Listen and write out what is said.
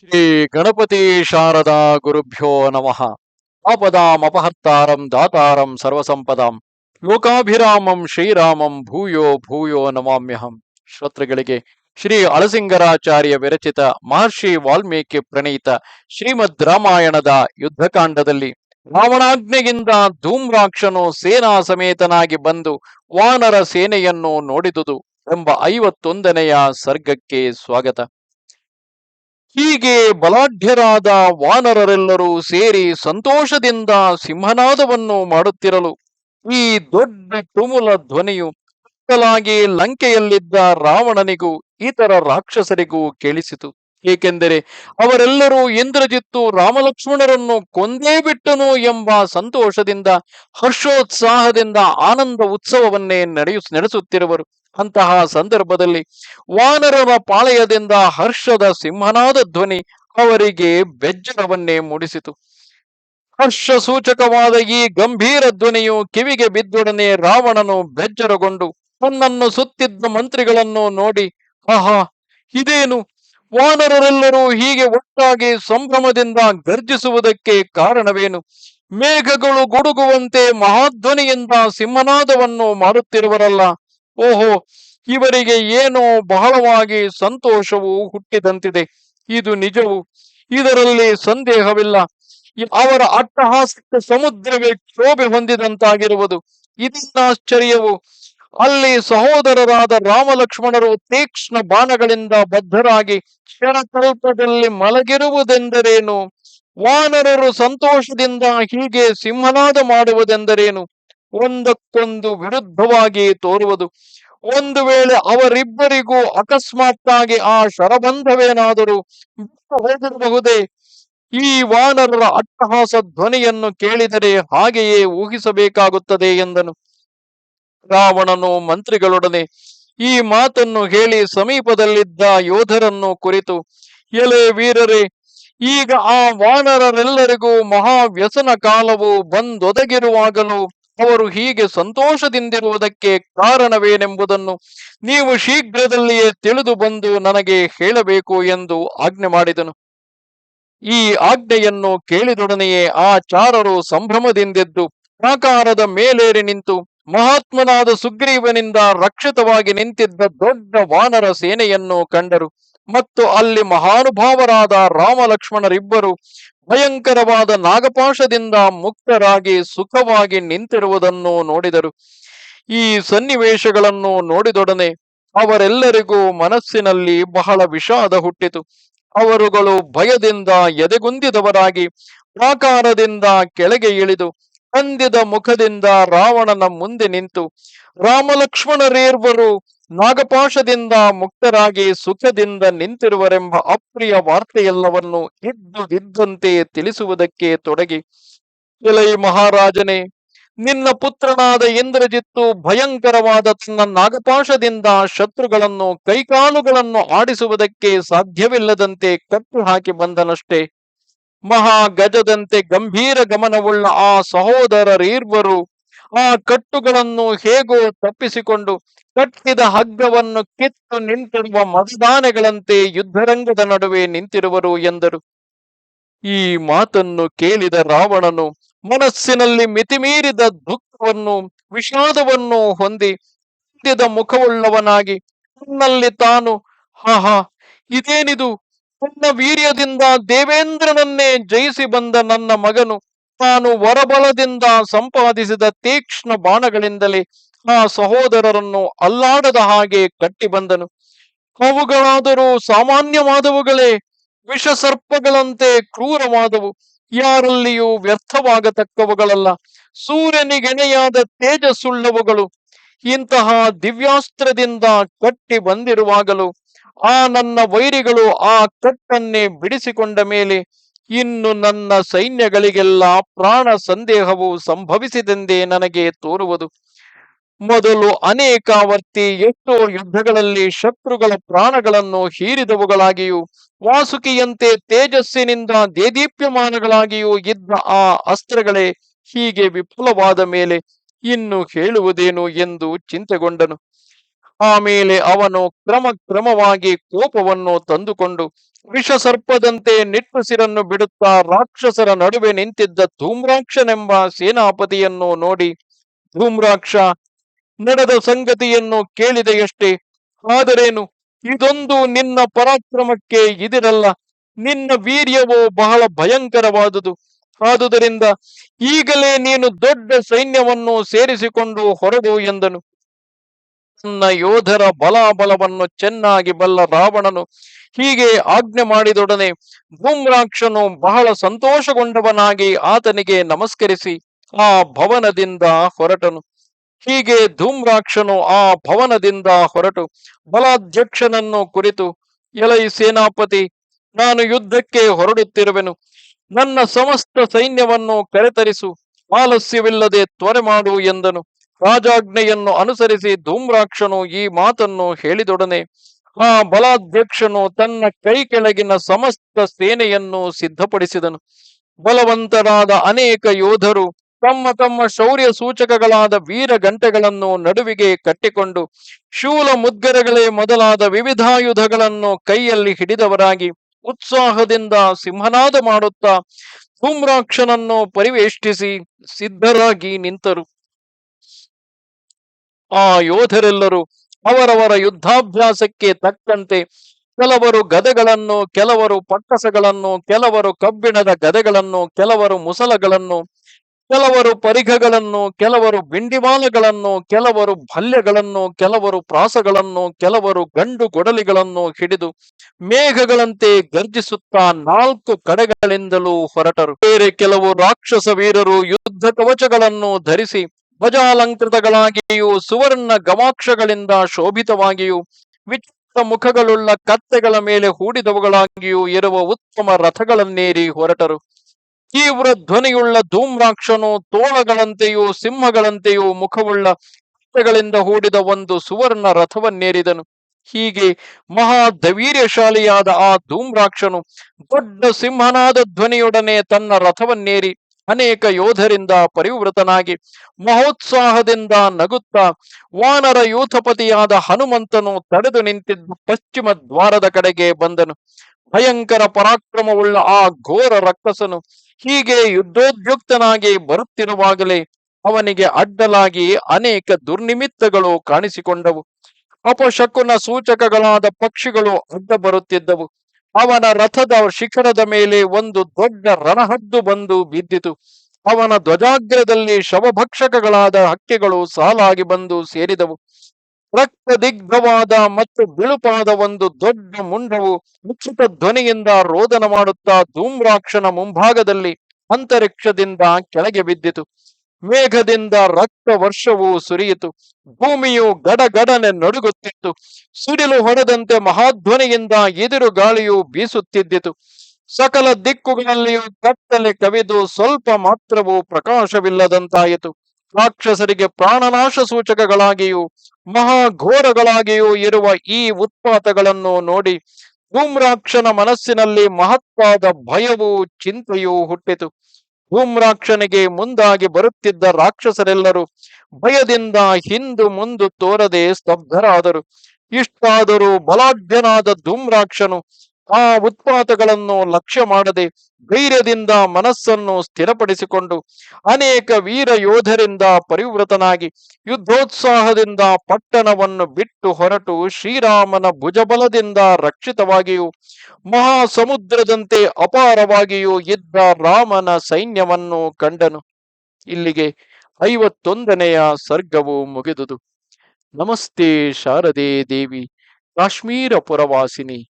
ಶ್ರೀ ಗಣಪತಿ ಶಾರದಾ ಗುರುಭ್ಯೋ ನಮಃ. ಆಪದಾಂ ಅಪಹರ್ತಾರಂ ದಾತಾರಂ ಸರ್ವಸಂಪದಾಂ. ಲೋಕಾಭಿರಾಮಂ ಶ್ರೀರಾಮಂ ಭೂಯೋ ಭೂಯೋ ನಮಾಮ್ಯಹಂ. ಶ್ರೋತೃಗಳಿಗೆ ಶ್ರೀ ಅಳಸಿಂಗರಾಚಾರ್ಯ ವಿರಚಿತ ಮಹರ್ಷಿ ವಾಲ್ಮೀಕಿ ಪ್ರಣೀತ ಶ್ರೀಮದ್ ರಾಮಾಯಣದ ಯುದ್ಧಕಾಂಡದಲ್ಲಿ ರಾವಣಾಜ್ಞೆಯಿಂದ ಧೂಮ್ರಾಕ್ಷನು ಸೇನಾ ಸಮೇತನಾಗಿ ಬಂದು ವಾನರ ಸೇನೆಯನ್ನು ನೋಡಿದುದು ಎಂಬ ಐವತ್ತೊಂದನೆಯ ಸರ್ಗಕ್ಕೆ ಸ್ವಾಗತ. ಹೀಗೆ ಬಲಾಢ್ಯರಾದ ವಾನರರೆಲ್ಲರೂ ಸೇರಿ ಸಂತೋಷದಿಂದ ಸಿಂಹನಾದವನ್ನು ಮಾಡುತ್ತಿರಲು ಈ ದೊಡ್ಡ ತುಮುಲ ಧ್ವನಿಯು ಲಂಕೆಯಲ್ಲಿದ್ದ ರಾವಣನಿಗೂ ಇತರ ರಾಕ್ಷಸರಿಗೂ ಕೇಳಿಸಿತು. ಏಕೆಂದರೆ ಅವರೆಲ್ಲರೂ ಇಂದ್ರಜಿತ್ತು ರಾಮಲಕ್ಷ್ಮಣರನ್ನು ಕೊಂದೇ ಬಿಟ್ಟನು ಎಂಬ ಸಂತೋಷದಿಂದ, ಹರ್ಷೋತ್ಸಾಹದಿಂದ ಆನಂದ ಉತ್ಸವವನ್ನೇ ನಡೆಯು, ನಡೆಸುತ್ತಿರುವರು. ಅಂತಹ ಸಂದರ್ಭದಲ್ಲಿ ವಾನರರ ಪಾಳಯದಿಂದ ಹರ್ಷದ ಸಿಂಹನಾದ ಧ್ವನಿ ಅವರಿಗೆ ಬೆಜ್ಜನವನ್ನೇ ಮೂಡಿಸಿತು. ಹರ್ಷ ಸೂಚಕವಾದ ಈ ಗಂಭೀರ ಧ್ವನಿಯು ಕಿವಿಗೆ ಬಿದ್ದೊಡನೆ ರಾವಣನು ಬೆಜ್ಜರಗೊಂಡು ತನ್ನನ್ನು ಸುತ್ತಿದ್ದ ಮಂತ್ರಿಗಳನ್ನು ನೋಡಿ, ಆಹಾ, ಇದೇನು? ವಾನರರೆಲ್ಲರೂ ಹೀಗೆ ಒಟ್ಟಾಗಿ ಸಂಭ್ರಮದಿಂದ ಗರ್ಜಿಸುವುದಕ್ಕೆ ಕಾರಣವೇನು? ಮೇಘಗಳು ಗುಡುಗುವಂತೆ ಮಹಾಧ್ವನಿಯಿಂದ ಸಿಂಹನಾದವನ್ನು ಮಾಡುತ್ತಿರುವರಲ್ಲ ಓಹೋ, ಇವರಿಗೆ ಏನೋ ಬಹಳವಾಗಿ ಸಂತೋಷವು ಹುಟ್ಟಿದಂತಿದೆ. ಇದು ನಿಜವು? ಇದರಲ್ಲಿ ಸಂದೇಹವಿಲ್ಲ. ಅವರ ಅಟ್ಟಹಾಸಕ್ಕೆ ಸಮುದ್ರವೇ ಕ್ಷೋಭೆ ಹೊಂದಿದಂತಾಗಿರುವುದು. ಇದನ್ನಾಶ್ಚರ್ಯವು ಅಲ್ಲಿ ಸಹೋದರರಾದ ರಾಮಲಕ್ಷ್ಮಣರು ತೀಕ್ಷ್ಣ ಬಾಣಗಳಿಂದ ಬದ್ಧರಾಗಿ ಕ್ಷಣಕಲ್ಪದಲ್ಲಿ ಮಲಗಿರುವುದೆಂದರೇನು? ವಾನರರು ಸಂತೋಷದಿಂದ ಹೀಗೆ ಸಿಂಹನಾದ ಮಾಡುವುದೆಂದರೇನು? ಒಂದಕ್ಕೊಂದು ವಿರುದ್ಧವಾಗಿ ತೋರುವುದು. ಒಂದು ವೇಳೆ ಅವರಿಬ್ಬರಿಗೂ ಅಕಸ್ಮಾತ್ತಾಗಿ ಆ ಶರಬಂಧವೇನಾದರೂ ಹೋಗಿರಬಹುದೇ? ಈ ವಾನರರ ಅಟ್ಟಹಾಸ ಧ್ವನಿಯನ್ನು ಕೇಳಿದರೆ ಹಾಗೆಯೇ ಊಹಿಸಬೇಕಾಗುತ್ತದೆ ಎಂದನು. ರಾವಣನು ಮಂತ್ರಿಗಳೊಡನೆ ಈ ಮಾತನ್ನು ಹೇಳಿ ಸಮೀಪದಲ್ಲಿದ್ದ ಯೋಧರನ್ನು ಕುರಿತು, ಎಲೆ ವೀರರೇ, ಈಗ ಆ ವಾನರರೆಲ್ಲರಿಗೂ ಮಹಾವ್ಯಸನ ಕಾಲವು ಬಂದೊದಗಿರುವಾಗಲೂ ಅವರು ಹೀಗೆ ಸಂತೋಷದಿಂದಿರುವುದಕ್ಕೆ ಕಾರಣವೇನೆಂಬುದನ್ನು ನೀವು ಶೀಘ್ರದಲ್ಲಿಯೇ ತಿಳಿದು ಬಂದು ನನಗೆ ಹೇಳಬೇಕು ಎಂದು ಆಜ್ಞೆ ಮಾಡಿದನು. ಈ ಆಜ್ಞೆಯನ್ನು ಕೇಳಿದೊಡನೆಯೇ ಆ ಚಾರರು ಸಂಭ್ರಮದಿಂದೆದ್ದು, ಪ್ರಾಕಾರದ ಮೇಲೇರಿ ನಿಂತು ಮಹಾತ್ಮನಾದ ಸುಗ್ರೀವನಿಂದ ರಕ್ಷಿತವಾಗಿ ನಿಂತಿದ್ದ ದೊಡ್ಡ ವಾನರ ಸೇನೆಯನ್ನು ಕಂಡರು. ಮತ್ತು ಅಲ್ಲಿ ಮಹಾನುಭಾವರಾದ ರಾಮ ಲಕ್ಷ್ಮಣರಿಬ್ಬರು ಭಯಂಕರವಾದ ನಾಗಪಾಶದಿಂದ ಮುಕ್ತರಾಗಿ ಸುಖವಾಗಿ ನಿಂತಿರುವುದನ್ನು ನೋಡಿದರು. ಈ ಸನ್ನಿವೇಶಗಳನ್ನು ನೋಡಿದೊಡನೆ ಅವರೆಲ್ಲರಿಗೂ ಮನಸ್ಸಿನಲ್ಲಿ ಬಹಳ ವಿಷಾದ ಹುಟ್ಟಿತು. ಅವರುಗಳು ಭಯದಿಂದ ಎದೆಗುಂದಿದವರಾಗಿ ಪ್ರಾಕಾರದಿಂದ ಕೆಳಗೆ ಇಳಿದು ಕಂದಿದ ಮುಖದಿಂದ ರಾವಣನ ಮುಂದೆ ನಿಂತು, ರಾಮಲಕ್ಷ್ಮಣರೇರ್ವರು ನಾಗಪಾಶದಿಂದ ಮುಕ್ತರಾಗಿ ಸುಖದಿಂದ ನಿಂತಿರುವರೆಂಬ ಅಪ್ರಿಯ ವಾರ್ತೆಯೆಲ್ಲವನ್ನು ಇದ್ದು ಇದ್ದಂತೆ ತಿಳಿಸುವುದಕ್ಕೆ ತೊಡಗಿ, ಎಲೈ ಮಹಾರಾಜನೇ, ನಿನ್ನ ಪುತ್ರನಾದ ಇಂದ್ರಜಿತ್ತು ಭಯಂಕರವಾದ ತನ್ನ ನಾಗಪಾಶದಿಂದ ಶತ್ರುಗಳನ್ನು, ಕೈಕಾಲುಗಳನ್ನು ಆಡಿಸುವುದಕ್ಕೆ ಸಾಧ್ಯವಿಲ್ಲದಂತೆ ಕಟ್ಟು ಹಾಕಿ ಬಂದನಷ್ಟೇ. ಮಹಾ ಗಜದಂತೆ ಗಂಭೀರ ಗಮನವುಳ್ಳ ಆ ಸಹೋದರರೀರ್ವರು ಆ ಕಟ್ಟುಗಳನ್ನು ಹೇಗೋ ತಪ್ಪಿಸಿಕೊಂಡು ಕಟ್ಟಿದ ಹಗ್ಗವನ್ನು ಕಿತ್ತು ನಿಂತಿರುವ ಮತದಾನಗಳಂತೆ ಯುದ್ಧರಂಗದ ನಡುವೆ ನಿಂತಿರುವರು ಎಂದರು. ಈ ಮಾತನ್ನು ಕೇಳಿದ ರಾವಣನು ಮನಸ್ಸಿನಲ್ಲಿ ಮಿತಿಮೀರಿದ ದುಃಖವನ್ನು, ವಿಷಾದವನ್ನು ಹೊಂದಿ ಮುಖವುಳ್ಳವನಾಗಿ ತನ್ನಲ್ಲಿ ತಾನು ಹಾ, ಇದೇನಿದು? ತನ್ನ ವೀರ್ಯದಿಂದ ದೇವೇಂದ್ರನನ್ನೇ ಜಯಿಸಿ ಬಂದ ನನ್ನ ಮಗನು ತಾನು ವರಬಲದಿಂದ ಸಂಪಾದಿಸಿದ ತೀಕ್ಷ್ಣ ಬಾಣಗಳಿಂದಲೇ ಆ ಸಹೋದರರನ್ನು ಅಲ್ಲಾಡದ ಹಾಗೆ ಕಟ್ಟಿ ಬಂದನು. ಅವುಗಳಾದರೂ ಸಾಮಾನ್ಯವಾದವುಗಳೇ, ವಿಷಸರ್ಪಗಳಂತೆ ಕ್ರೂರವಾದವು. ಯಾರಲ್ಲಿಯೂ ವ್ಯರ್ಥವಾಗತಕ್ಕವುಗಳಲ್ಲ. ಸೂರ್ಯನಿಗೆಣೆಯಾದ ತೇಜಸ್ಸುಳ್ಳವುಗಳು. ಇಂತಹ ದಿವ್ಯಾಸ್ತ್ರದಿಂದ ಕಟ್ಟಿ ಬಂದಿರುವಾಗಲೂ ಆ ನನ್ನ ವೈರಿಗಳು ಆ ಕಟ್ಟನ್ನೇ ಬಿಡಿಸಿಕೊಂಡ ಮೇಲೆ ಇನ್ನು ನನ್ನ ಸೈನ್ಯಗಳಿಗೆಲ್ಲ ಪ್ರಾಣ ಸಂದೇಹವು ಸಂಭವಿಸಿದೆಂದೇ ನನಗೆ ತೋರುವುದು. ಮೊದಲು ಅನೇಕಾವರ್ತಿ ಎಷ್ಟೋ ಯುದ್ಧಗಳಲ್ಲಿ ಶತ್ರುಗಳ ಪ್ರಾಣಗಳನ್ನು ಹೀರಿದವುಗಳಾಗಿಯೂ, ವಾಸುಕಿಯಂತೆ ತೇಜಸ್ಸಿನಿಂದ ದೇದೀಪ್ಯಮಾನಗಳಾಗಿಯೂ ಇದ್ದ ಆ ಅಸ್ತ್ರಗಳೇ ಹೀಗೆ ವಿಫುಲವಾದ ಮೇಲೆ ಇನ್ನು ಹೇಳುವುದೇನು ಎಂದು ಚಿಂತೆಗೊಂಡನು. ಆಮೇಲೆ ಅವನು ಕ್ರಮ ಕ್ರಮವಾಗಿ ಕೋಪವನ್ನು ತಂದುಕೊಂಡು ವಿಷಸರ್ಪದಂತೆ ನಿಟ್ಟುಸಿರನ್ನು ಬಿಡುತ್ತಾ ರಾಕ್ಷಸರ ನಡುವೆ ನಿಂತಿದ್ದ ಧೂಮ್ರಾಕ್ಷನೆಂಬ ಸೇನಾಪತಿಯನ್ನು ನೋಡಿ ಧೂಮ್ರಾಕ್ಷ, ನಡೆದ ಸಂಗತಿಯನ್ನು ಕೇಳಿದೆಯಷ್ಟೇ ಆದರೇನು ಇದೊಂದು ನಿನ್ನ ಪರಾಕ್ರಮಕ್ಕೆ ಇದಿರಲ್ಲ, ನಿನ್ನ ವೀರ್ಯವು ಬಹಳ ಭಯಂಕರವಾದುದು, ಆದುದರಿಂದ ಈಗಲೇ ನೀನು ದೊಡ್ಡ ಸೈನ್ಯವನ್ನು ಸೇರಿಸಿಕೊಂಡು ಹೊರಡು ಎಂದನು. ತನ್ನ ಯೋಧರ ಬಲಾಬಲವನ್ನು ಚೆನ್ನಾಗಿ ಬಲ್ಲ ರಾವಣನು ಹೀಗೆ ಆಜ್ಞೆ ಮಾಡಿದೊಡನೆ ಭೂಮ್ರಾಕ್ಷನು ಬಹಳ ಸಂತೋಷಗೊಂಡವನಾಗಿ ಆತನಿಗೆ ನಮಸ್ಕರಿಸಿ ಆ ಭವನದಿಂದ ಹೊರಟನು. ಹೀಗೆ ಧೂಮ್ರಾಕ್ಷನು ಆ ಭವನದಿಂದ ಹೊರಟು. ಬಲಾಧ್ಯಕ್ಷನನ್ನು ಕುರಿತು, ಎಲೈ ಸೇನಾಪತಿ, ನಾನು ಯುದ್ಧಕ್ಕೆ ಹೊರಡುತ್ತಿರುವೆನು. ನನ್ನ ಸಮಸ್ತ ಸೈನ್ಯವನ್ನು ಕರೆತರಿಸು. ಆಲಸ್ಯವಿಲ್ಲದೆ ತ್ವರೆ ಮಾಡು ಎಂದನು. ರಾಜಾಜ್ಞೆಯನ್ನು ಅನುಸರಿಸಿ ಧೂಮ್ರಾಕ್ಷನು ಈ ಮಾತನ್ನು ಹೇಳಿದೊಡನೆ ಆ ಬಲಾಧ್ಯಕ್ಷನು ತನ್ನ ಕೈ ಕೆಳಗಿನ ಸಮಸ್ತ ಸೇನೆಯನ್ನು ಸಿದ್ಧಪಡಿಸಿದನು. ಬಲವಂತರಾದ ಅನೇಕ ಯೋಧರು ತಮ್ಮ ತಮ್ಮ ಶೌರ್ಯ ಸೂಚಕಗಳಾದ ವೀರ ಗಂಟೆಗಳನ್ನು ನಡುವಿಗೆ ಕಟ್ಟಿಕೊಂಡು ಶೂಲ ಮುದ್ಗರಗಳೇ ಮೊದಲಾದ ವಿವಿಧಾಯುಧಗಳನ್ನು ಕೈಯಲ್ಲಿ ಹಿಡಿದವರಾಗಿ ಉತ್ಸಾಹದಿಂದ ಸಿಂಹನಾದ ಮಾಡುತ್ತಾ ಧೂಮ್ರಾಕ್ಷನನ್ನು ಪರಿವೇಷ್ಟಿಸಿ ಸಿದ್ಧರಾಗಿ ನಿಂತರು. ಆ ಯೋಧರೆಲ್ಲರೂ ಅವರವರ ಯುದ್ಧಾಭ್ಯಾಸಕ್ಕೆ ತಕ್ಕಂತೆ ಕೆಲವರು ಗದೆಗಳನ್ನು, ಕೆಲವರು ಪಕ್ಕಸಗಳನ್ನು ಕೆಲವರು ಕಬ್ಬಿಣದ ಗದೆಗಳನ್ನು, ಕೆಲವರು ಮುಸಲಗಳನ್ನು, ಕೆಲವರು ಪರಿಘಗಳನ್ನು, ಕೆಲವರು ಬಿಂಡಿಮಾಲಗಳನ್ನು, ಕೆಲವರು ಭಲ್ಯಗಳನ್ನು, ಕೆಲವರು ಪ್ರಾಸಗಳನ್ನು, ಕೆಲವರು ಗಂಡು ಗೊಡಲಿಗಳನ್ನು ಹಿಡಿದು ಮೇಘಗಳಂತೆ ಗರ್ಜಿಸುತ್ತಾ ನಾಲ್ಕು ಕಡೆಗಳಿಂದಲೂ ಹೊರಟರು. ಬೇರೆ ಕೆಲವು ರಾಕ್ಷಸ ವೀರರು ಯುದ್ಧ ಕವಚಗಳನ್ನು ಧರಿಸಿ ಧ್ವಜಾಲಂಕೃತಗಳಾಗಿಯೂ, ಸುವರ್ಣ ಗವಾಕ್ಷಗಳಿಂದ ಶೋಭಿತವಾಗಿಯೂ ವಿಚಿತ್ರ ಮುಖಗಳುಳ್ಳ ಕತ್ತೆಗಳ ಮೇಲೆ ಹೂಡಿದವುಗಳಾಗಿಯೂ ಇರುವ ಉತ್ತಮ ರಥಗಳನ್ನೇರಿ ಹೊರಟರು. ತೀವ್ರ ಧ್ವನಿಯುಳ್ಳ ಧೂಮ್ರಾಕ್ಷನು, ತೋಳಗಳಂತೆಯೂ, ಸಿಂಹಗಳಂತೆಯೂ ಮುಖವುಳ್ಳ ಕತ್ತೆಗಳಿಂದ ಹೂಡಿದ ಒಂದು ಸುವರ್ಣ ರಥವನ್ನೇರಿದನು. ಹೀಗೆ ಮಹಾ ಧವೀರ್ಯಶಾಲಿಯಾದ ಆ ಧೂಮ್ರಾಕ್ಷನು ದೊಡ್ಡ ಸಿಂಹನಾದ ಧ್ವನಿಯೊಡನೆ ತನ್ನ ರಥವನ್ನೇರಿ ಅನೇಕ ಯೋಧರಿಂದ ಪರಿವೃತನಾಗಿ, ಮಹೋತ್ಸಾಹದಿಂದ ನಗುತ್ತ, ವಾನರ ಯೂಥಪತಿಯಾದ ಹನುಮಂತನು ತಡೆದು ನಿಂತಿದ್ದ ಪಶ್ಚಿಮ ದ್ವಾರದ ಕಡೆಗೆ ಬಂದನು. ಭಯಂಕರ ಪರಾಕ್ರಮವುಳ್ಳ ಆ ಘೋರ ರಕ್ಕಸನು ಹೀಗೆ ಯುದ್ಧೋದ್ಯುಕ್ತನಾಗಿ ಬರುತ್ತಿರುವಾಗಲೇ ಅವನಿಗೆ ಅಡ್ಡಲಾಗಿ ಅನೇಕ ದುರ್ನಿಮಿತ್ತಗಳು ಕಾಣಿಸಿಕೊಂಡವು. ಅಪಶಕುನ ಸೂಚಕಗಳಾದ ಪಕ್ಷಿಗಳು ಅಡ್ಡ ಬರುತ್ತಿದ್ದವು. ಅವನ ರಥದ ಶಿಖರದ ಮೇಲೆ ಒಂದು ದೊಡ್ಡ ರಣಹದ್ದು ಬಂದು ಬಿದ್ದಿತು. ಅವನ ಧ್ವಜಾಗ್ರದಲ್ಲಿ ಶವಭಕ್ಷಕಗಳಾದ ಹಕ್ಕಿಗಳು ಸಾಲಾಗಿ ಬಂದು ಸೇರಿದವು. ರಕ್ತ ದಿಗ್ಧವಾದ ಮತ್ತು ಬಿಳುಪಾದ ಒಂದು ದೊಡ್ಡ ಮುಂಡವು ಮುಚ್ಚಿತ ಧ್ವನಿಯಿಂದ ರೋದನ ಮಾಡುತ್ತಾ ಧೂಮ್ರಾಕ್ಷನ ಮುಂಭಾಗದಲ್ಲಿ ಅಂತರಿಕ್ಷದಿಂದ ಕೆಳಗೆ ಬಿದ್ದಿತು. ಮೇಘದಿಂದ ರಕ್ತ ವರ್ಷವು ಸುರಿಯಿತು. ಭೂಮಿಯು ಗಡಗಡನೆ ನಡುಗುತ್ತಿತ್ತು. ಸುಡಿಲು ಹೊಡೆದಂತೆ ಮಹಾಧ್ವನಿಯಿಂದ ಎದುರು ಗಾಳಿಯು ಬೀಸುತ್ತಿದ್ದಿತು. ಸಕಲ ದಿಕ್ಕುಗಳಲ್ಲಿಯೂ ಕತ್ತಲೆ ಕವಿದು ಸ್ವಲ್ಪ ಮಾತ್ರವೂ ಪ್ರಕಾಶವಿಲ್ಲದಂತಾಯಿತು. ರಾಕ್ಷಸರಿಗೆ ಪ್ರಾಣನಾಶ ಸೂಚಕಗಳಾಗಿಯೂ, ಮಹಾಘೋರಗಳಾಗಿಯೂ ಇರುವ ಈ ಉತ್ಪಾತಗಳನ್ನು ನೋಡಿ ಧೂಮ್ರಾಕ್ಷನ ಮನಸ್ಸಿನಲ್ಲಿ ಮಹತ್ವಾದ ಭಯವೂ ಚಿಂತೆಯೂ ಹುಟ್ಟಿತು. ಧೂಮ್ರಾಕ್ಷನಿಗೆ ಮುಂದಾಗಿ ಬರುತ್ತಿದ್ದ ರಾಕ್ಷಸರೆಲ್ಲರೂ ಭಯದಿಂದ ಹಿಂದು ಮುಂದು ತೋರದೆ ಸ್ತಬ್ಧರಾದರು. ಇಷ್ಟಾದರೂ ಬಲಾಢ್ಯನಾದ ಧೂಮ್ರಾಕ್ಷನು ಆ ಉತ್ಪಾತಗಳನ್ನು ಲಕ್ಷ್ಯ ಮಾಡದೆ ಧೈರ್ಯದಿಂದ ಮನಸ್ಸನ್ನು ಸ್ಥಿರಪಡಿಸಿಕೊಂಡು ಅನೇಕ ವೀರ ಯೋಧರಿಂದ ಪರಿವೃತನಾಗಿ ಯುದ್ಧೋತ್ಸಾಹದಿಂದ ಪಟ್ಟಣವನ್ನು ಬಿಟ್ಟು ಹೊರಟು ಶ್ರೀರಾಮನ ಭುಜಬಲದಿಂದ ರಕ್ಷಿತವಾಗಿಯೂ ಮಹಾ ಸಮುದ್ರದಂತೆ ಅಪಾರವಾಗಿಯೂ ಇದ್ದ ರಾಮನ ಸೈನ್ಯವನ್ನು ಕಂಡನು. ಇಲ್ಲಿಗೆ ಐವತ್ತೊಂದನೆಯ ಸರ್ಗವು ಮುಗಿದುದು. ನಮಸ್ತೆ ಶಾರದೆ ದೇವಿ, ಕಾಶ್ಮೀರ ಪುರವಾಸಿನಿ.